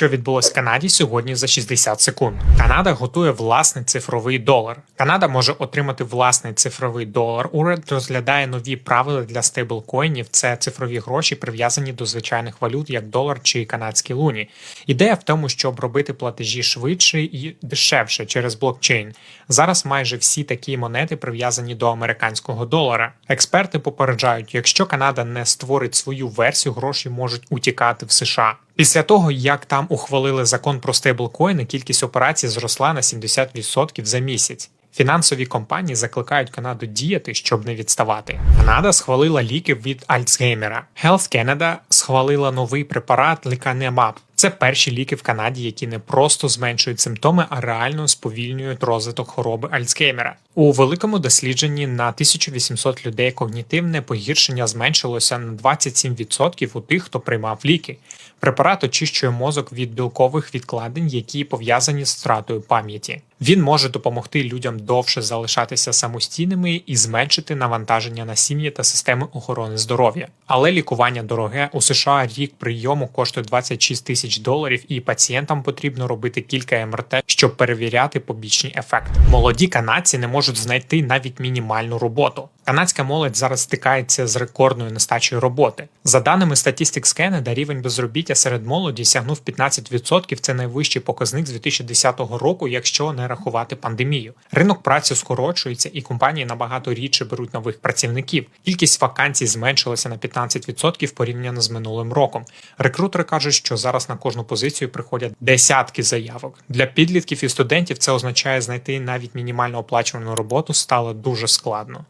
що відбулось в Канаді сьогодні за 60 секунд. Канада готує власний цифровий долар. Канада може отримати власний цифровий долар. Уряд розглядає нові правила для стейблкоїнів. Це цифрові гроші, прив'язані до звичайних валют, як долар чи канадські луні. Ідея в тому, щоб робити платежі швидше і дешевше через блокчейн. Зараз майже всі такі монети прив'язані до американського долара. Експерти попереджають, якщо Канада не створить свою версію, гроші можуть утікати в США. Після того, як там ухвалили закон про стейблкоїни, кількість операцій зросла на 70% за місяць. Фінансові компанії закликають Канаду діяти, щоб не відставати. Канада схвалила ліки від Альцгеймера. Health Canada схвалила новий препарат Lecanemab. Це перші ліки в Канаді, які не просто зменшують симптоми, а реально сповільнюють розвиток хвороби Альцгеймера. У великому дослідженні на 1800 людей когнітивне погіршення зменшилося на 27% у тих, хто приймав ліки. Препарат очищує мозок від білкових відкладень, які пов'язані з втратою пам'яті. Він може допомогти людям довше залишатися самостійними і зменшити навантаження на сім'ї та системи охорони здоров'я. Але лікування дороге у США рік прийому коштує 26 тисяч доларів, і пацієнтам потрібно робити кілька МРТ, щоб перевіряти побічні ефекти. Молоді канадці не можуть знайти навіть мінімальну роботу. Канадська молодь зараз стикається з рекордною нестачею роботи. За даними Statistics Canada, рівень безробіття серед молоді сягнув 15%. Це найвищий показник з 2010 року, якщо не рахувати пандемію. Ринок праці скорочується, і компанії набагато рідше беруть нових працівників. Кількість вакансій зменшилася на 15% порівняно з минулим роком. Рекрутери кажуть, що зараз на кожну позицію приходять десятки заявок. Для підлітків і студентів це означає знайти навіть мінімально оплачувану роботу стало дуже складно.